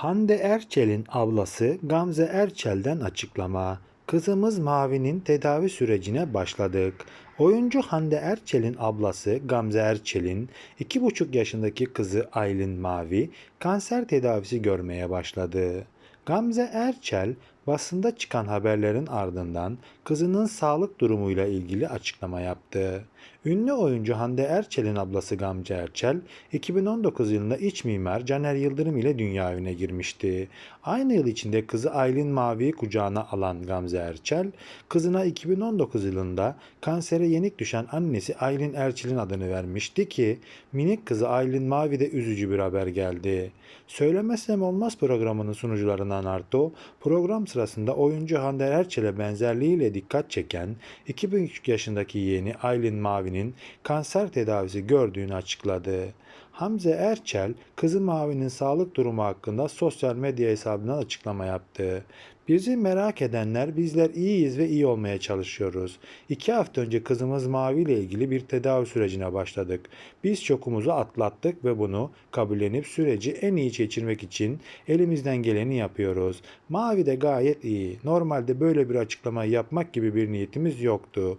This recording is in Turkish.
Hande Erçel'in ablası Gamze Erçel'den açıklama. Kızımız Mavi'nin tedavi sürecine başladık. Oyuncu Hande Erçel'in ablası Gamze Erçel'in 2,5 yaşındaki kızı Aylin Mavi kanser tedavisi görmeye başladı. Gamze Erçel basında çıkan haberlerin ardından kızının sağlık durumuyla ilgili açıklama yaptı. Ünlü oyuncu Hande Erçel'in ablası Gamze Erçel, 2019 yılında iç mimar Caner Yıldırım ile dünya evine girmişti. Aynı yıl içinde kızı Aylin Mavi'yi kucağına alan Gamze Erçel, kızına 2019 yılında kansere yenik düşen annesi Aylin Erçel'in adını vermişti ki, minik kızı Aylin Mavi'de üzücü bir haber geldi. Söylemezsem Olmaz programının sunucularından Arto, program sırasında oyuncu Hande Erçel'e benzerliğiyle dikkat çeken 2,5 yaşındaki yeğeni Aylin Mavi'nin kanser tedavisi gördüğünü açıkladı. Hamze Erçel, kızı Mavi'nin sağlık durumu hakkında sosyal medya hesabından açıklama yaptı. Bizi merak edenler bizler iyiyiz ve iyi olmaya çalışıyoruz. İki hafta önce kızımız Mavi ile ilgili bir tedavi sürecine başladık. Biz şokumuzu atlattık ve bunu kabullenip süreci en iyi geçirmek için elimizden geleni yapıyoruz. Mavi de gayet iyi. Normalde böyle bir açıklamayı yapmak gibi bir niyetimiz yoktu.